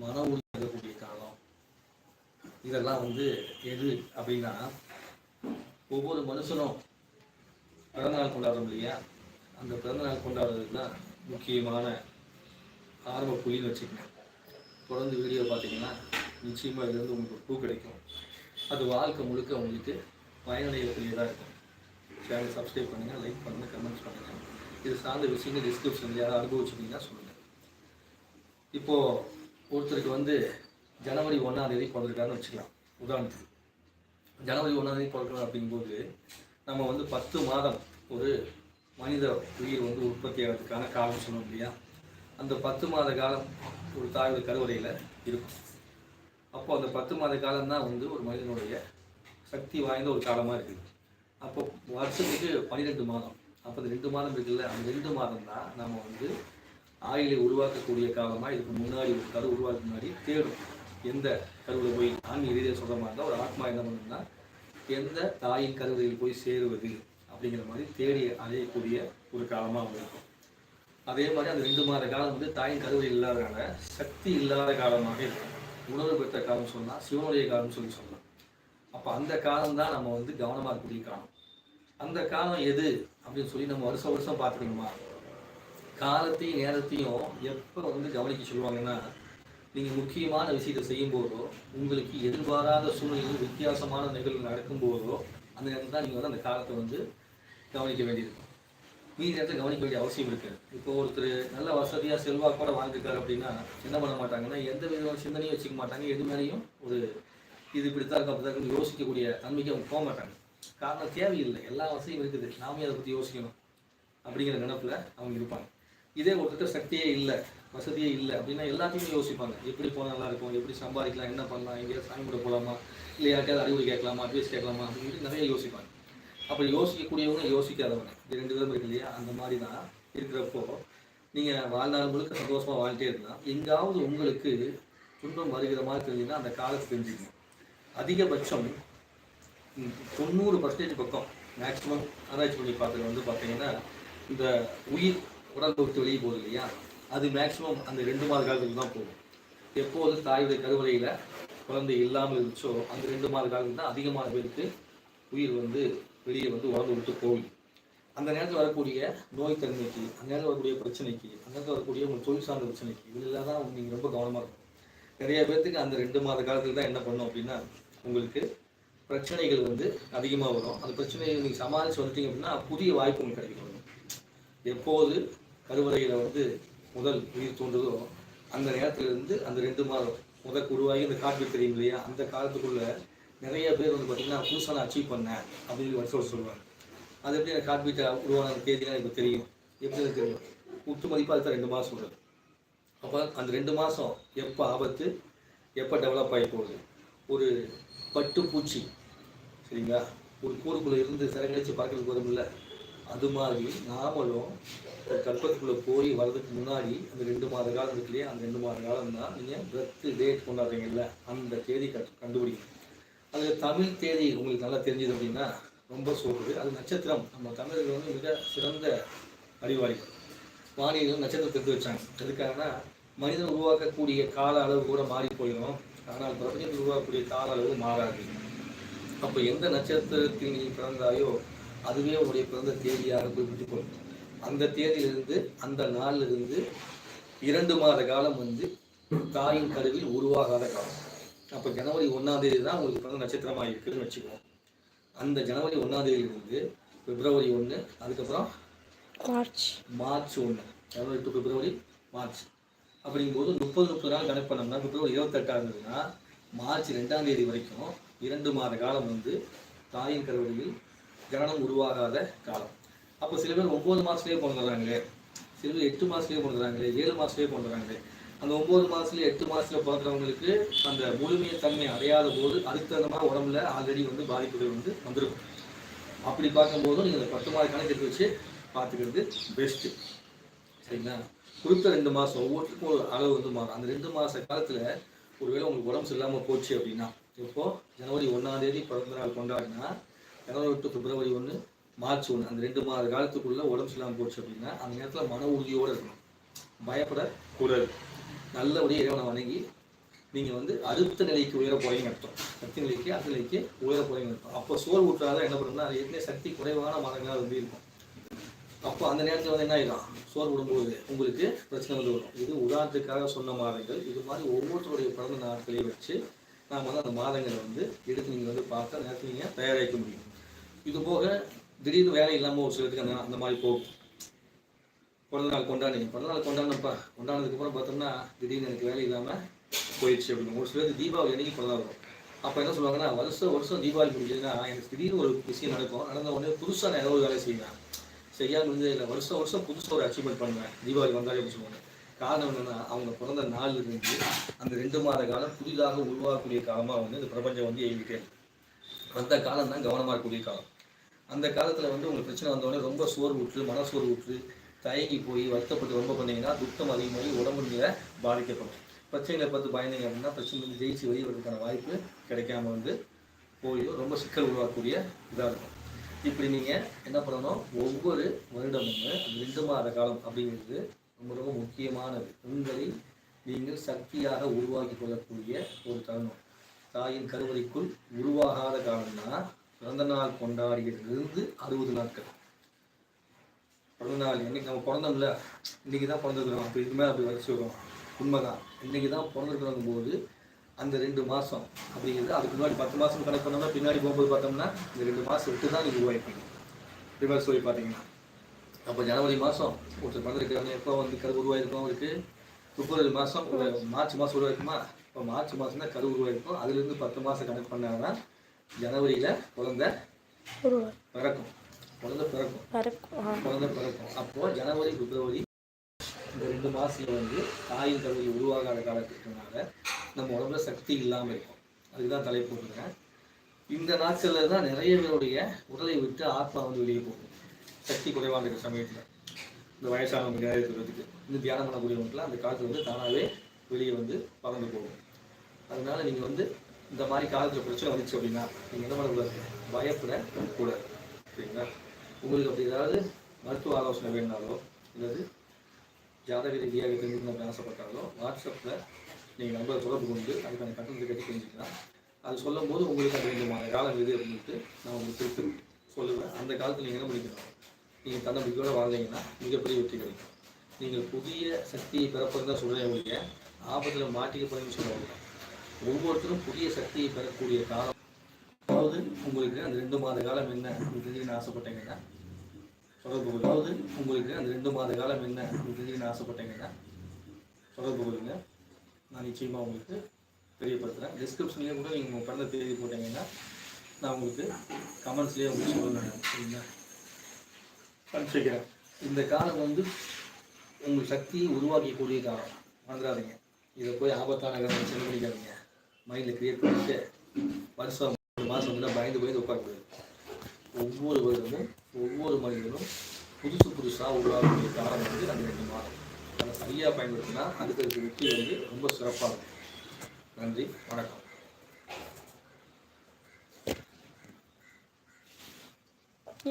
மன உறுதி இருக்கக்கூடிய காலம். இதெல்லாம் வந்து எது அப்படின்னா ஒவ்வொரு மனுஷனும் பிறந்தநாள் கொண்டாடுறோம் இல்லையா? அந்த பிறந்தநாள் கொண்டாடுறதுக்கு தான் முக்கியமான ஆரம்ப புள்ளின்னு வச்சுக்கோங்க. தொடர்ந்து வீடியோ பார்த்தீங்கன்னா நிச்சயமாக இதுலேருந்து உங்களுக்கு பூ கிடைக்கும். அது வாழ்க்கை முழுக்க உங்களுக்கு பயனடையக்கூடியதாக இருக்கும். சேனல் சப்ஸ்கிரைப் பண்ணுங்கள் லைக் பண்ணுங்கள் கமெண்ட்ஸ் பண்ணுங்கள் இது சார்ந்த விஷயங்கள் டிஸ்கிரிப்ஷனில் யாராவது அனுபவிச்சிருந்தீங்கன்னா சொல்லுங்கள் இப்போது ஒருத்தருக்கு வந்து ஜனவரி ஒன்றாம் தேதி பிறந்திருக்காருன்னு வச்சுக்கலாம் உதாரணத்துக்கு. ஜனவரி ஒன்றாம் தேதி பிறக்கணும் அப்படிங்கும்போது நம்ம வந்து பத்து மாதம் ஒரு மனித உயிர் வந்து உற்பத்தி ஆகிறதுக்கான காலம் சொன்னோம் இல்லையா? அந்த பத்து மாத காலம் ஒரு தாயோட கருவறையில் இருக்கும். அப்போ அந்த பத்து மாத காலம் தான் வந்து ஒரு மனிதனுடைய சக்தி வாய்ந்த ஒரு காலமாக இருக்குது. அப்போ வருஷத்துக்கு பன்னிரெண்டு மாதம் அப்போ அந்த ரெண்டு மாதம் இருக்குல்ல அந்த ரெண்டு மாதம் தான் நம்ம வந்து ஆயிலை உருவாக்கக்கூடிய காலமாக இதுக்கு முன்னாடி ஒரு கரு உருவாக்க முன்னாடி தேடும். எந்த கருவில் போய் ஆன்மீக ரீதியாக சொல்கிற மாதிரி இருந்தால் ஒரு ஆத்மா என்ன பண்ணுன்னா எந்த தாயின் கருவறையில் போய் சேருவது அப்படிங்கிற மாதிரி தேடி அலையக்கூடிய ஒரு காலமாக அவங்க இருக்கும் அதே மாதிரி அந்த ரெண்டு மாத காலம் வந்து தாயின் கருவறை இல்லாதனால சக்தி இல்லாத காலமாக இருக்கும். உணர்வு பெற்ற காலம் சொன்னால் சிவனுடைய காலம் சொல்லி சொல்லலாம். அப்போ அந்த காலம் தான் நம்ம வந்து கவனமாக இருக்கக்கூடிய காலம். அந்த காலம் எது அப்படின்னு சொல்லி நம்ம வருஷம் வருஷம் பார்த்துக்கணுமா? காலத்தையும் நேரத்தையும் எப்போ வந்து கவனிக்க சொல்லுவாங்கன்னா நீங்கள் முக்கியமான விஷயத்தை செய்யும்போதோ உங்களுக்கு எதிர்பாராத சூழ்நிலையில் வித்தியாசமான நிகழ்வு நடக்கும்போதோ அந்த நேரத்தில் தான் நீங்கள் வந்து அந்த காலத்தை வந்து கவனிக்க வேண்டியிருக்கும். மீதி நேரத்தில் கவனிக்க வேண்டிய அவசியம் இருக்குது. இப்போ ஒருத்தர் நல்ல வசதியாக செல்வாக்கோட வாழ்ந்துருக்காரு அப்படின்னா என்ன பண்ண மாட்டாங்கன்னா எந்த விதமான சிந்தனையும் வச்சுக்க மாட்டாங்க. எது மேலேயும் ஒரு இது இப்படித்தான் இருக்கும் அப்படி தான் யோசிக்கக்கூடிய தன்மைக்கு அவங்க போக மாட்டாங்க. காரணம் தேவையில்லை. எல்லா வசதியும் இருக்குது. நாமே அதை பற்றி யோசிக்கணும். அப்படிங்கிற நினப்பில் அவங்க இருப்பாங்க. இதே ஒருத்தர் சக்தியே இல்லை வசதியே இல்லை அப்படின்னா எல்லாத்தையுமே யோசிப்பாங்க. எப்படி போனால் நல்லா இருக்கும் எப்படி சம்பாதிக்கலாம் என்ன பண்ணலாம் எங்கேயாவது சாமி கூட போகலாமா இல்லை யாருக்காவது அறிவுரை கேட்கலாமா அட்வைஸ் கேட்கலாமா அப்படின்னு நிறைய யோசிப்பாங்க. அப்படி யோசிக்கக்கூடியவங்க யோசிக்காதவங்க. இது ரெண்டு பேரும் இருக்கு இல்லையா? அந்த மாதிரி தான் இருக்கிறப்போ நீங்கள் வாழ்நாள் முழுக்க சந்தோஷமாக வாழ்ந்துட்டே இருக்கலாம். எங்காவது உங்களுக்கு துன்பம் வருகிற மாதிரி தெரிஞ்சுன்னா அந்த காலத்தை தெரிஞ்சுக்கணும். அதிகபட்சம் தொண்ணூறு பர்சன்டேஜ் பக்கம் மேக்ஸிமம் ஆராய்ச்சி பண்ணி பார்த்தது வந்து பார்த்தீங்கன்னா இந்த உயிர் உடல் விட்டு வெளியே போகுது இல்லையா? அது மேக்சிமம் அந்த ரெண்டு மாத காலத்துக்கு தான் போகும். எப்போது தாயுடைய கருவறையில் குழந்தை இல்லாமல் இருந்துச்சோ அந்த ரெண்டு மாத காலத்துக்கு தான் அதிகமான பேருக்கு உயிர் வந்து வெளியே வந்து உடம்பு விட்டு போகும். அந்த நேரத்தில் வரக்கூடிய நோய் தன்மைக்கு அந்த நேரத்தில் வரக்கூடிய பிரச்சனைக்கு அந்த நேரத்தில் வரக்கூடிய உங்கள் தொழில் சார்ந்த பிரச்சனைக்கு இதில் தான் நீங்கள் ரொம்ப கவனமாக இருக்கும் நிறைய பேர்த்துக்கு அந்த ரெண்டு மாத காலத்தில் தான் என்ன பண்ணும் அப்படின்னா உங்களுக்கு பிரச்சனைகள் வந்து அதிகமாக வரும். அந்த பிரச்சனையை நீங்கள் சமாளித்து வந்துட்டீங்க அப்படின்னா புதிய வாய்ப்பு உங்களுக்கு கிடைக்கும். எப்போது கருவறையில் வந்து முதல் உயிர் தோன்றுதோ அந்த நேரத்திலிருந்து அந்த ரெண்டு மாதம் முதல் குருவாகி அந்த காட்டு தெரியும் இல்லையா? அந்த காலத்துக்குள்ள நிறைய பேர் வந்து பார்த்தீங்கன்னா புதுசாக நான் அச்சீவ் பண்ணேன் அப்படின்னு வருஷம் சொல்லுவாங்க. அது எப்படி எனக்கு காட்பீட்டை உருவான அந்த எனக்கு தெரியும்? எப்படி எனக்கு தெரியும்? உத்து மதிப்பாக அதுதான் ரெண்டு மாதம் சொல்கிறது அப்போ அந்த ரெண்டு மாதம் எப்போ ஆபத்து எப்போ டெவலப் ஆகி போகுது? ஒரு பட்டுப்பூச்சி சரிங்களா? ஒரு கூறுக்குள்ளே இருந்து சிறகடிச்சு பார்க்கறதுக்கு வரும்ல அது மாதிரி நாமளும் கற்பத்துக்குள்ளே போய் வர்றதுக்கு முன்னாடி அந்த ரெண்டு மாத காலம் இருக்கு இல்லையா? அந்த ரெண்டு மாத காலம் தான் நீங்கள் பர்த் டேட் கொண்டாடுறீங்கல்ல? அந்த தேதி கண்டு கண்டுபிடிக்கணும் அதில் தமிழ் தேதி உங்களுக்கு நல்லா தெரிஞ்சது அப்படின்னா ரொம்ப சொல்கிறது அது நட்சத்திரம். நம்ம தமிழர்கள் வந்து மிக சிறந்த அறிவாளிகள். வானியர்கள் நட்சத்திரம் தெரிந்து வச்சாங்க. எதுக்காகனா மனிதன் உருவாக்கக்கூடிய கால அளவு கூட மாறி போயிடும். ஆனால் பிரபஞ்சத்தில் உருவாக்கக்கூடிய கால அளவு மாறாது. அப்போ எந்த நட்சத்திரத்தில் நீ பிறந்தாயோ அதுவே உங்களுடைய பிறந்த தேதியாக குறிப்பிட்டு கொள்ளும் அந்த தேதியிலிருந்து அந்த நாளிலிருந்து இரண்டு மாத காலம் வந்து தாயின் கருவில் உருவாகாத காலம். அப்போ ஜனவரி ஒன்றாம் தேதி தான் உங்களுக்கு பிறந்த நட்சத்திரமாக இருக்குதுன்னு வச்சுக்குவோம் அந்த ஜனவரி ஒன்றாம் தேதியிலிருந்து பிப்ரவரி ஒன்று அதுக்கப்புறம் மார்ச். மார்ச் ஒன்று ஜனவரி டு பிப்ரவரி மார்ச். அப்படிங்கும்போது முப்பது முப்பது நாள் கணக்கு பண்ணோம்னா பிப்ரவரி இருபத்தெட்டாக இருந்ததுன்னா மார்ச் ரெண்டாம் தேதி வரைக்கும் இரண்டு மாத காலம் வந்து தாயின் கருவறையில் ஜனனம் உருவாகாத காலம். அப்போ சில பேர் ஒம்பது மாதத்துலேயே பிறந்துடுறாங்களே சில பேர் எட்டு மாதத்துலேயே பிறந்துடுறாங்களே ஏழு மாதத்துலேயே பிறந்துடுறாங்களே அந்த ஒம்பது மாதத்துல எட்டு மாதத்துல பிறக்கிறவங்களுக்கு அந்த முழுமைய தன்மை அடையாத போது அதுக்கு தகுந்த மாதிரி உடம்புல ஆல்ரெடி வந்து பாதிப்புகள் வந்து வந்திருக்கும். அப்படி பார்க்கும்போதும் நீங்கள் அந்த பத்து மாத கணக்கு வச்சு பார்த்துக்கிறது பெஸ்ட்டு சரிங்களா? குறித்த ரெண்டு மாதம் ஒவ்வொருத்துக்கும் ஒரு அளவு வந்து மாறும். அந்த ரெண்டு மாத காலத்தில் ஒருவேளை உங்களுக்கு உடம்பு சரியில்லாமல் போச்சு அப்படின்னா இப்போ ஜனவரி ஒன்றாம் தேதி பிறந்த நாள் கொண்டாடினா ஜனவரி டு பிப்ரவரி ஒன்று மார்ச் ஒன்று அந்த ரெண்டு மாத காலத்துக்குள்ள உடம்பு சரியில்லாமல் போச்சு அப்படின்னா அந்த நேரத்தில் மன உறுதியோடு இருக்கணும். பயப்படக்கூடாது நல்லபடியாக இறைவனை வணங்கி நீங்கள் வந்து அடுத்த நிலைக்கு உயர போறீங்க அர்த்தம். சக்தி நிலைக்கு அடுத்த நிலைக்கு உயர போறீங்க அர்த்தம். அப்போ சோறு ஊற்றாத என்ன பண்ணணும்னா அது ஏற்கனவே சக்தி குறைவான மரங்களாக வந்து இருக்கும். அப்போ அந்த நேரத்தில் வந்து என்ன ஆகிடும் சோறு விடும்போது உங்களுக்கு பிரச்சனை வந்து வரும். இது உதாரணத்துக்காக சொன்ன மாதங்கள். இது மாதிரி ஒவ்வொருத்தருடைய பிறந்த நாட்களையும் வச்சு நாம் வந்து அந்த மாதங்களை வந்து எடுத்து நீங்கள் வந்து பார்த்தா நேரத்தில் நீங்கள் தயாராக முடியும். இது போக திடீர்னு வேலை இல்லாமல் ஒரு சிலருக்கு அந்த அந்த மாதிரி போகும் பிறந்த நாள் கொண்டாடி பிறந்த நாள் கொண்டாடணும்ப்பா கொண்டாடினதுக்கப்புறம் பார்த்தோம்னா திடீர்னு எனக்கு வேலை இல்லாமல் போயிடுச்சு அப்படின்னு. ஒரு சிலருக்கு தீபாவளி அன்னைக்கு பிறந்த வரும். அப்போ என்ன சொல்லுவாங்கன்னா வருஷம் வருஷம் தீபாவளி முடிஞ்சதுன்னா எனக்கு திடீர்னு ஒரு விஷயம் நடக்கும். நடந்த உடனே புதுசாக நான் ஏதோ ஒரு வேலை செய்வேன். செய்யாமல் இருந்து இல்லை. வருஷம் வருஷம் புதுசாக ஒரு அச்சீவ்மெண்ட் பண்ணுவேன். தீபாவளி வந்தாலே அப்படின்னு சொல்லுவாங்க. காரணம் என்னன்னா அவங்க பிறந்த நாள் இருந்து அந்த ரெண்டு மாத காலம் புதிதாக உருவாகக்கூடிய காலமாக வந்து இந்த பிரபஞ்சம் வந்து இயங்கிட்டே இருக்கு. அந்த காலம் தான் கவனமாக இருக்கக்கூடிய காலம். அந்த காலத்தில் வந்து உங்களுக்கு பிரச்சனை வந்தோடனே ரொம்ப சோர்வு விட்டு மன சோர்வு விட்டு தயங்கி போய் வருத்தப்பட்டு ரொம்ப பண்ணீங்கன்னா துக்கம் அதிகமாகி உடம்பு நிலை பாதிக்கப்படும். பிரச்சனைகளை பார்த்து பயந்தீங்க அப்படின்னா பிரச்சனை ஜெயிச்சு வெளியே வரதுக்கான வாய்ப்பு கிடைக்காம வந்து போயிடும் ரொம்ப சிக்கல் உருவாக்கக்கூடிய இதாக இருக்கும். இப்படி நீங்கள் என்ன பண்ணணும்? ஒவ்வொரு வருடமும் அந்த ரெண்டு மாத காலம் அப்படிங்கிறது ரொம்ப ரொம்ப முக்கியமானது. உங்களை நீங்கள் சக்தியாக உருவாக்கி கொள்ளக்கூடிய ஒரு தருணம். தாயின் கருவறைக்குள் உருவாகாத காலம்னா பிறந்த நாள் கொண்டாடியதிலிருந்து அறுபது நாட்கள். பிறந்த நாள் என்னைக்கு நம்ம பிறந்தோம்ல இன்னைக்கு தான் பிறந்திருக்கிறோம். அப்போ இதுமே அப்படி வச்சு வரும். உண்மைதான். இன்னைக்கு தான் பிறந்திருக்கிறோம் போது அந்த ரெண்டு மாதம் அப்படிங்கிறது அதுக்கு முன்னாடி பத்து மாதம் கணக்கு பண்ணோம்னா பின்னாடி போகும்போது பார்த்தோம்னா இந்த ரெண்டு மாதம் விட்டு தான் நீங்கள் உருவாயிருப்பீங்க ரிவர்ஸ் போய் பார்த்தீங்கன்னா. அப்போ ஜனவரி மாதம் ஒருத்தர் பிறந்திருக்கிறவங்க எப்போ வந்து கரு உருவாயிருக்கும் அவருக்கு? பிப்ரவரி மாதம் மார்ச் மாதம் உருவாயிருக்குமா? இப்போ மார்ச் மாதம் தான் கரு உருவாயிருக்கும். அதுலேருந்து பத்து மாதம் கணக்கு பண்ணாதான் ஜனவரியில் குழந்தை பிறக்கும். குழந்தை பிறக்கும். குழந்தை பிறக்கும். அப்போ ஜனவரி பிப்ரவரி இந்த ரெண்டு மாசத்துல வந்து தாயின் கருவி உருவாகாத காலகட்டத்தினால நம்ம உடம்புல சக்தி இல்லாமல் இருக்கும். அதுக்கு தான் தலைப்பு போட்டுருக்கேன். இந்த நாட்கள்ல தான் நிறைய பேருடைய உடலை விட்டு ஆத்மா வந்து வெளியே போகும். சக்தி குறைவாக இருக்கிற சமயத்தில். இந்த வயசானவங்க நிறைவேற்றுறதுக்கு இந்த தியானம் பண்ணக்கூடியவங்களுக்குலாம் அந்த காலத்துல வந்து தானாகவே வெளியே வந்து பறந்து போகும். அதனால நீங்கள் வந்து இந்த மாதிரி காலேஜில் பிரச்சனை வந்துச்சு அப்படின்னா நீங்கள் என்ன பண்ணக்கூடாது? பயப்படக்கூடாது சரிங்களா? உங்களுக்கு அப்படி ஏதாவது மருத்துவ ஆலோசனை வேணுனாலோ அல்லது ஜாதக ரீதியாக தெரிஞ்சுக்கணும் ஆசைப்பட்டாலோ வாட்ஸ்அப்பில் நீங்கள் நம்பர் தொடர்பு கொண்டு அதுக்கான கட்டணத்தை கட்டி தெரிஞ்சுக்கலாம். அது சொல்லும் போது உங்களுக்கு அது வேண்டுமான காலம் இது அப்படின்ட்டு நான் உங்களுக்கு திருப்பி சொல்லுவேன். அந்த காலத்தில் நீங்கள் என்ன பண்ணிக்கணும்? நீங்கள் தன்னம்பிக்கையோடு வாழ்ந்தீங்கன்னா மிகப்பெரிய வெற்றி கிடைக்கும். நீங்கள் புதிய சக்தியை பிறப்பது தான் சொல்கிறேன் உங்களுக்கு ஆபத்தில் மாட்டிக்க போகிறீங்கன்னு சொல்லுவாங்க ஒவ்வொருத்தரும் புதிய சக்தியை பெறக்கூடிய காலம். அதாவது உங்களுக்கு அந்த ரெண்டு மாத காலம் என்ன தெரிஞ்சுக்கணும்னு ஆசைப்பட்டீங்கன்னா தொடர்பு கொள்ளுங்க. அதாவது உங்களுக்கு அந்த ரெண்டு மாத காலம் என்ன தெரிஞ்சுக்கணும்னு ஆசைப்பட்டீங்கன்னா தொடர்பு கொள்ளுங்க. நான் நிச்சயமாக உங்களுக்கு தெரியப்படுத்துகிறேன் டிஸ்கிரிப்ஷன்லேயே கூட நீங்கள் உங்கள் பிறந்த தேதி போட்டீங்கன்னா நான் உங்களுக்கு கமெண்ட்ஸ்லேயே உங்களுக்கு சொல்லுவேன் சரிங்களா? அனுப்பிச்சிக்கிறேன். இந்த காலம் வந்து உங்கள் சக்தியை உருவாக்கக்கூடிய காலம். மறந்துடாதீங்க. இதை போய் ஆபத்தான காலம் செலவு பண்ணிக்காதீங்க மைண்டில் கிரியேட் பண்ணிட்டு வருஷம் ஒரு மாதம் வந்து பயந்து பயந்து உட்காரக்கூடாது ஒவ்வொரு வருடமும் ஒவ்வொரு மனிதனும் புதுசு புதுசாக உருவாகக்கூடிய காலம் வந்து அந்த ரெண்டு மாதம் அதை சரியாக பயன்படுத்தினா அதுக்கு வெற்றி வந்து ரொம்ப சிறப்பாக இருக்கும் நன்றி வணக்கம்.